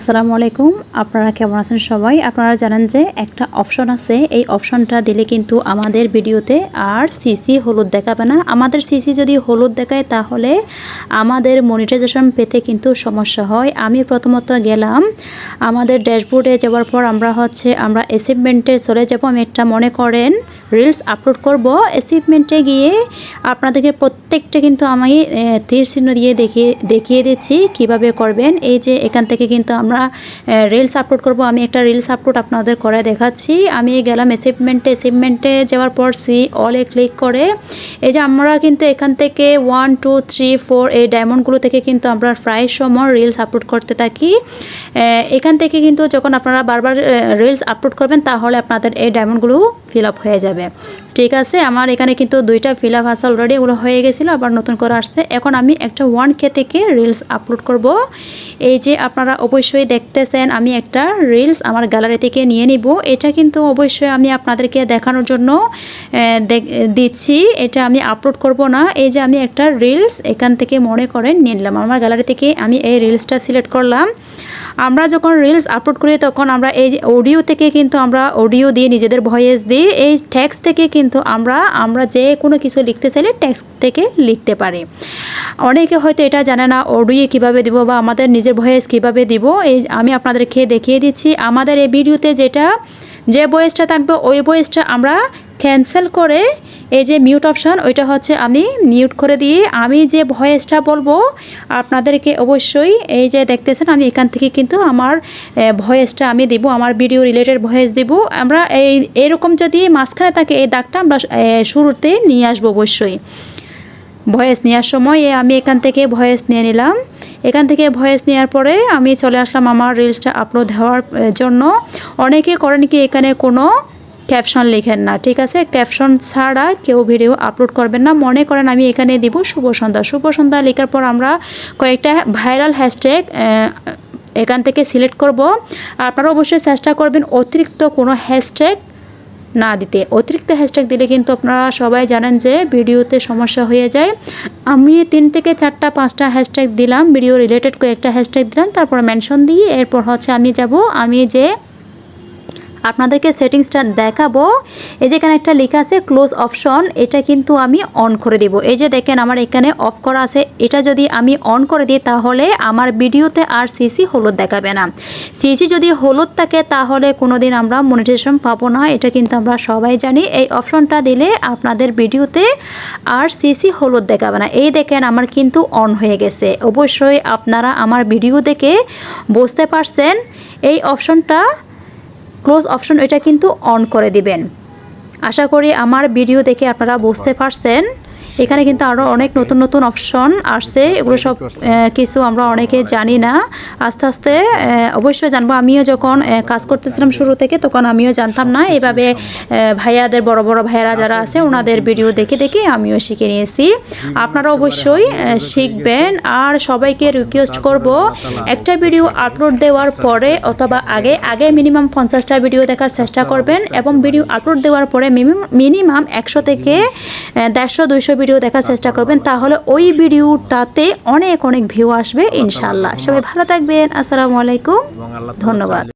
আসসালামু আলাইকুম। আপনারা কেমন আছেন সবাই? আপনারা জানেন যে একটা অপশন আছে। এই অপশনটা দিলে কিন্তু আমাদের ভিডিওতে আর সিসি হলুদ দেখাবে না। আমাদের সিসি যদি হলুদ দেখায় তাহলে আমাদের মনিটাইজেশন পেতে কিন্তু সমস্যা হয়। আমি প্রথমত গেলাম আমাদের ড্যাশবোর্ডে যাওয়ার পর আমরা হচ্ছে আমরা অ্যাচিভমেন্টে চলে যাব। আমি একটা মনে করেন রিলস আপলোড করব। অ্যাচিভমেন্টে গিয়ে আপনাদেরকে প্রত্যেকটা কিন্তু আমি তীর চিহ্ন দিয়ে দেখিয়ে দেখিয়ে দিচ্ছি কীভাবে করবেন। এই যে এখান থেকে কিন্তু আমরা রিলস আপলোড করব। আমি একটা রিলস আপলোড আপনাদের করে দেখাচ্ছি। আমি গেলাম অ্যাচিভমেন্টে অ্যাচিভমেন্টে যাওয়ার পর সি অলে ক্লিক করে, এই যে আমরা কিন্তু এখান থেকে ওয়ান টু থ্রি ফোর এই ডায়মন্ডগুলো থেকে কিন্তু আমরা প্রায় সময় রিলস আপলোড করতে থাকি। এখান থেকে কিন্তু যখন আপনারা বারবার রিলস আপলোড করবেন, তাহলে আপনাদের এই ডায়মন্ডগুলো ফিল আপ হয়ে যাবে। ঠিক আছে, আমার এখানে কিন্তু দুইটা ফিল আপ আছে অলরেডি ওগুলো হয়ে গেছিল, আবার নতুন করে আসছে। এখন আমি একটা ওয়ান কে থেকে রিলস আপলোড করব। এই যে আপনারা অবশ্যই দেখতেছেন, আমি একটা রিলস আমার গ্যালারি থেকে নিয়ে নিব। এটা কিন্তু অবশ্যই আমি আপনাদেরকে দেখানোর জন্য দিচ্ছি। এটা আমি আপলোড করব না। এই যে আমি একটা রিলস এখান থেকে মনে করেন নিলাম। আমার গ্যালারি থেকে আমি এই রিলসটা সিলেক্ট করলাম। আমরা যখন রিলস আপলোড করি, তখন আমরা এই অডিও থেকে কিন্তু আমরা অডিও দিয়ে নিজেদের ভয়েস দিই এই ট্যাক্স থেকে কিন্তু আমরা আমরা যে কোনো কিছু লিখতে চাইলে ট্যাক্স থেকে লিখতে পারি। অনেকে হয়তো এটা জানে না অডিও কীভাবে দিব বা আমাদের নিজের ভয়েস কীভাবে দিব, এই আমি আপনাদেরকে দেখিয়ে দিচ্ছি, আমাদের এই ভিডিওতে যেটা, যে বয়েসটা থাকবে, ওই বয়েসটা আমরা ক্যান্সেল করে এই যে মিউট অপশান ওইটা হচ্ছে আমি মিউট করে দিয়ে আমি যে ভয়েসটা বলব, আপনাদেরকে অবশ্যই এই যে দেখতেছেন, আমি এখান থেকে কিন্তু আমার ভয়েসটা আমি দিব, আমার ভিডিও রিলেটেড ভয়েস দিব। আমরা এই, এরকম যদি মাঝখানে থাকে এই দাগটা আমরা শুরুতে নিয়ে আসব অবশ্যই। ভয়েস নেওয়ার সময় আমি এখান থেকে ভয়েস নিয়ে নিলাম। এখান থেকে ভয়েস নেওয়ার পরে আমি চলে আসলাম আমার রিলসটা আপলোড হওয়ার জন্য। অনেকে করেন কি এখানে কোনো ক্যাপশন লেখেন না, ঠিক আছে? ক্যাপশন ছাড়া কেউ ভিডিও আপলোড করবেন না। মনে করেন আমি এখানে দিব শুভ সন্ধ্যা। শুভ সন্ধ্যা লেখার পর আমরা কয়েকটা ভাইরাল হ্যাশট্যাগ এখান থেকে সিলেক্ট করব। আপনারা অবশ্যই চেষ্টা করবেন অতিরিক্ত কোনো হ্যাশট্যাগ না দিতে। অতিরিক্ত হ্যাশট্যাগ দিলে কিন্তু আপনারা সবাই জানেন যে ভিডিওতে সমস্যা হয়ে যায়। আমি তিন থেকে চারটা, পাঁচটা হ্যাশট্যাগ দিলাম। ভিডিও রিলেটেড কয়েকটা হ্যাশট্যাগ দিলাম, তারপর মেনশন দিয়ে এরপর হচ্ছে আমি যাব। আমি যে আপনাদেরকে সেটিংসটা দেখাবো। এই যে এখানে একটা লেখা আছে ক্লোজ অপশন এটা কিন্তু আমি অন করে দিব। এই যে দেখেন আমার এখানে অফ করা আছে। এটা যদি আমি অন করে দিই, তাহলে আমার ভিডিওতে আর সিসি হলুদ দেখাবে না। সিসি যদি হলুদ থাকে, তাহলে কোনোদিন আমরা মনিটাইজেশন পাবো না। এটা কিন্তু আমরা সবাই জানি। এই অপশনটা দিলে আপনাদের ভিডিওতে আর সিসি হলুদ দেখাবে না। এই দেখেন আমার কিন্তু অন হয়ে গেছে। অবশ্যই আপনারা আমার ভিডিও দেখে বুঝতে পারছেন। এই অপশনটা ক্লোজ অপশন এটা কিন্তু অন করে দিবেন। আশা করি আমার ভিডিও দেখে আপনারা বুঝতে পারছেন। এখানে কিন্তু আরও অনেক নতুন নতুন অপশন আসছে। এগুলো সব কিছু আমরা অনেকে জানি না। আস্তে আস্তে অবশ্যই জানব। আমিও যখন কাজ করতেছিলাম শুরু থেকে তখন আমিও জানতাম না। এভাবে ভাইয়াদের বড় বড় ভাইয়ারা যারা আছে ওনাদের ভিডিও দেখে দেখে আমিও শিখে নিয়েছি। আপনারা অবশ্যই শিখবেন। আর সবাইকে রিকোয়েস্ট করব একটা ভিডিও আপলোড দেওয়ার পরে অথবা আগে আগে মিনিমাম পঞ্চাশটা ভিডিও দেখার চেষ্টা করবেন এবং ভিডিও আপলোড দেওয়ার পরে মিনিমাম একশো থেকে দেড়শো দুইশো ভিডিও দেখার চেষ্টা করবেন তাহলে ওই ভিডিওটাতে অনেক অনেক ভিউ আসবে ইনশাল্লাহ সবাই ভালো থাকবেন আসসালামু আলাইকুম ধন্যবাদ।